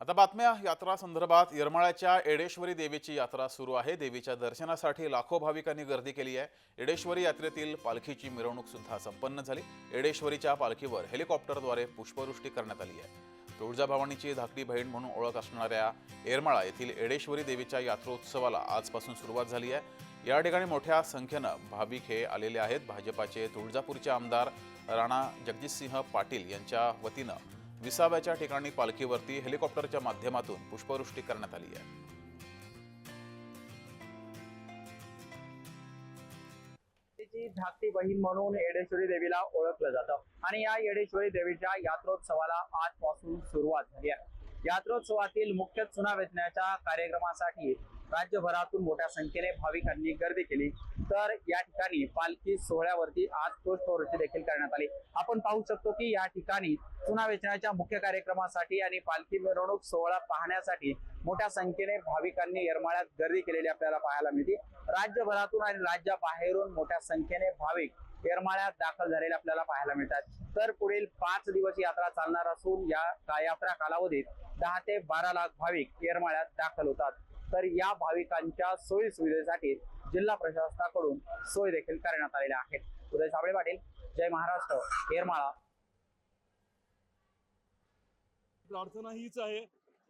आता बातम्या यात्रा संदर्भात येरमाळ्याच्या एडेश्वरी देवीची यात्रा सुरू आहे. देवीच्या दर्शनासाठी लाखो भाविकांनी गर्दी केली आहे. एडेश्वरी यात्रेतील पालखीची मिरवणूक सुद्धा संपन्न झाली. एडेश्वरीच्या पालखीवर हेलिकॉप्टरद्वारे पुष्पवृष्टी करण्यात आली आहे. तुळजाभवानीची धाकटी बहीण म्हणून ओळख असणाऱ्या येरमाळा येथील एडेश्वरी देवीच्या यात्रोत्सवाला आजपासून सुरुवात झाली आहे. या ठिकाणी मोठ्या संख्येनं भाविक हे आलेले आहेत. भाजपाचे तुळजापूरचे आमदार राणा जगजितसिंह पाटील यांच्या वतीनं विसाव्याच्या ठिकाणी पालखीवरती हेलिकॉप्टरच्या माध्यमातून पुष्पवृष्टी करण्यात आली आहे. धाकटी बहीण म्हणून येडेश्वरी देवीला ओळखलं जातं. आणि या येडेश्वरी देवीच्या यात्रोत्सवाला आजपासून सुरुवात झाली आहे. यात्रोत्सवातील मुख्य चुना वेचण्याच्या कार्यक्रमासाठी राज्यभरातून मोठ्या संख्येने भाविकांनी गर्दी केली. तर या ठिकाणी पालखी सोहळ्यावरती आज पुष्पवृष्टी देखील करण्यात आली. आपण पाहू शकतो की या ठिकाणी चुना वेचण्याच्या मुख्य कार्यक्रमासाठी आणि पालखी मिरवणूक सोहळा पाहण्यासाठी मोठ्या संख्येने भाविकांनी येरमाळ्यात गर्दी केलेली आपल्याला पाहायला मिळते. राज्यभरातून आणि राज्याबाहेरून मोठ्या संख्येने भाविक येरमाळ्यात दाखल झालेले आपल्याला पाहायला मिळतात. तर पुढील पाच दिवस यात्रा चालणार असून या यात्रा कालावधीत दहा ते बारा लाख भाविक येरमाळ्यात दाखल होतात. तर या भाविकांच्या सोयी सुविधेसाठी जिल्हा प्रशासनाकडून सोय देखील करण्यात आलेल्या आहेत. उदय साबळे पाटील जय महाराष्ट्र येरमाळा. प्रार्थना हीच आहे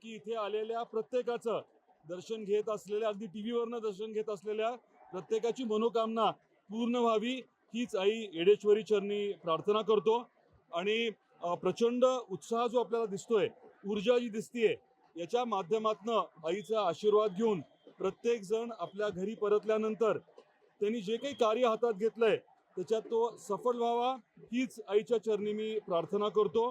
की इथे आलेल्या प्रत्येकाचं दर्शन घेत असलेल्या अगदी टी व्हीवरनं दर्शन घेत असलेल्या प्रत्येकाची मनोकामना पूर्ण व्हावी हीच आई येडेश्वरी चरणी प्रार्थना करतो. आणि प्रचंड उत्साह जो आपल्याला दिसतोय ऊर्जा जी दिसतीये याच्या माध्यमातनं आईचा आशीर्वाद घेऊन प्रत्येक जण आपल्या घरी परतल्यानंतर त्यांनी जे काही कार्य हातात घेतलंय त्याच्यात तो सफल व्हावा हीच आईच्या चरणी मी प्रार्थना करतो.